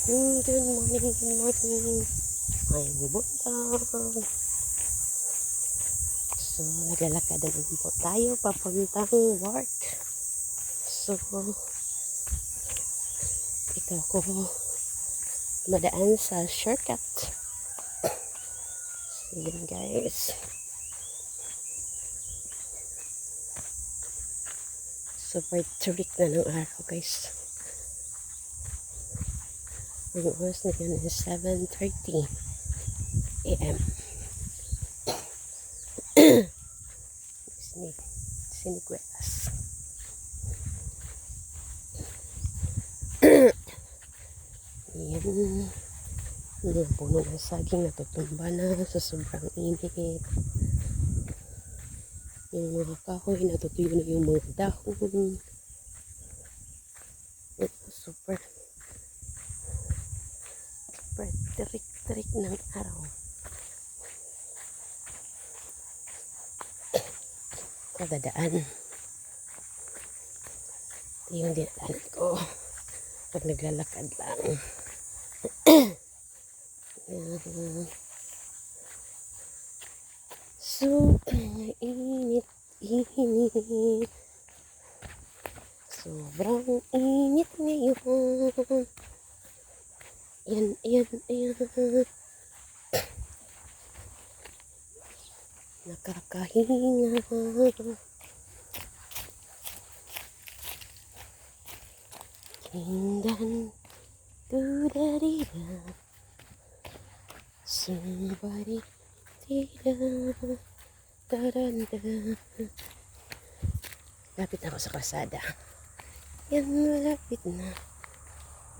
Good morning, good morning. I'm buntag. So, naglalakad na po tayo papuntang work. So, ito ako madaan sa shortcut. So, yun guys. Super trick na ng araw guys. Ang oras na yun is 7.30 a.m. Sini, siniguelas. Yan. Yan, puno ng saging natutumba na sa sobrang init. Yung mga kahoy natutuyo na yung mga dahon. Super super tirik-tirik ng araw. Kagadaan. Ito yung dinadaanan ko pag naglalakad lang. Yan. Sobrang init, init. Sobrang init ngayon. Yan, yan, yan. Nakakahinga. Kindan, dudadida. Somebody, dida, dadanda. Lapit na ako sa kasada. Yan, malapit na.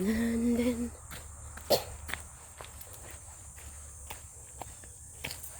Nandun.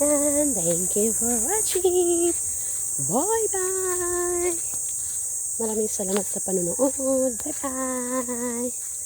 And thank you for watching. Bye-bye. Maraming salamat sa panonood. Bye-bye.